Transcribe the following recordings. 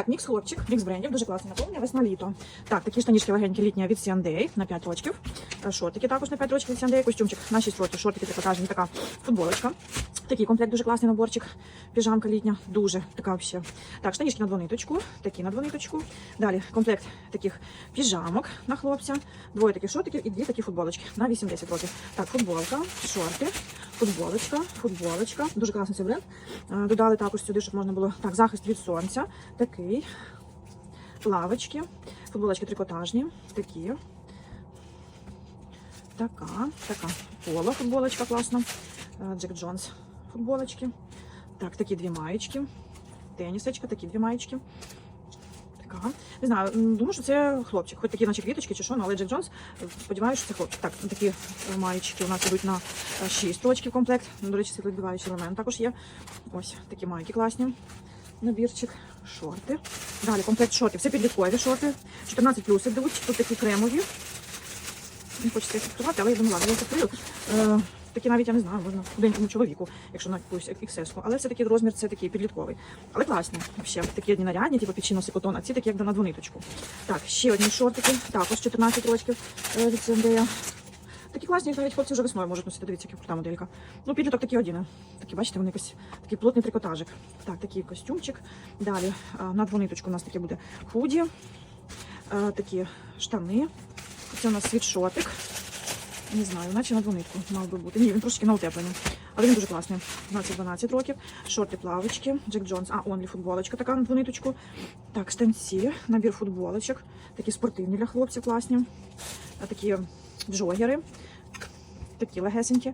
Так, мікс хлопчик, мікс брендів, дуже класний наповнення, весна літо. Так, такі штанішки легенькі літні від C&A на 5 рочків. Е, Шортики також на 5 рочків від C&A, костюмчик на 6 років, шортики трикотажні, така футболочка. Такий комплект дуже класний наборчик. Піжамка літня, дуже така взагалі. Так, штанішки на двониточку, такі на двониточку. Далі комплект таких піжамок на хлопця, двоє таких шортиків і дві такі футболочки на 8-10 років. Так, футболка, шорти, футболочка, футболочка. Дуже класний цей бренд. Додали також сюди, щоб можна було так, захист від сонця. Такий. Плавочки, футболочки трикотажні, такі. Така, така. Поло футболочка класна. Е, Джек Джонс футболочки. Так, такі дві маєчки. Тенісочка, такі дві маєчки. Така. Не знаю, думаю, що це хлопчик. Хоч такі, наче квіточки чи що, ну, але Джек Джонс, е, сподіваюся, що це хлопчик. Так, такі е, маєчки у нас йдуть на 6 рочків комплект. Ну, До речі, світловідбиваючий елемент також є. Ось такі майки класні. Набірчик, шорти. Далі комплект шортів. Це підліткові шорти. 14 плюс йдуть. Тут такі кремові. Не хочеться їх відкривати, але я думаю, ладно, я. Е, такі навіть я не знаю, можна худенькому чоловіку, якщо на якусь XS. Але все-таки розмір це такий підлітковий. Але класні. Ще такі одні нарядні, типу пічино сикотон, а ці такі як на двониточку. Так, ще одні шортики, також 14 років е, від Сендея. Такі класні, навіть хлопці вже весною можуть носити. Дивіться, яка крута моделька. Ну, підліток такі один. Такі, бачите, вони якось такий плотний трикотажик. Так, такий костюмчик. Далі на двониточку у нас таке буде худі, такі штани. Це у нас світшотик. Не знаю, наче на двонитку мав би бути. Ні, він трошки на утепленні. Але він дуже класний. 12-12 років. Шорти плавочки. Джек Джонс. А, онлі футболочка така на двониточку. Так, штанці, набір футболочок. Такі спортивні для хлопців класні. Такі джогери. Такі легесенькі.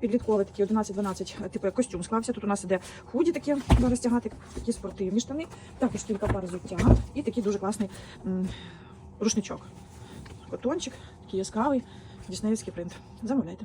Підліткові такі 11-12, типу як костюм склався. Тут у нас іде худі такі зараз тягати, такі спортивні штани, також кілька пар взуття і такий дуже класний рушничок. Котончик, такий яскравий, діснеївський принт. Замовляйте.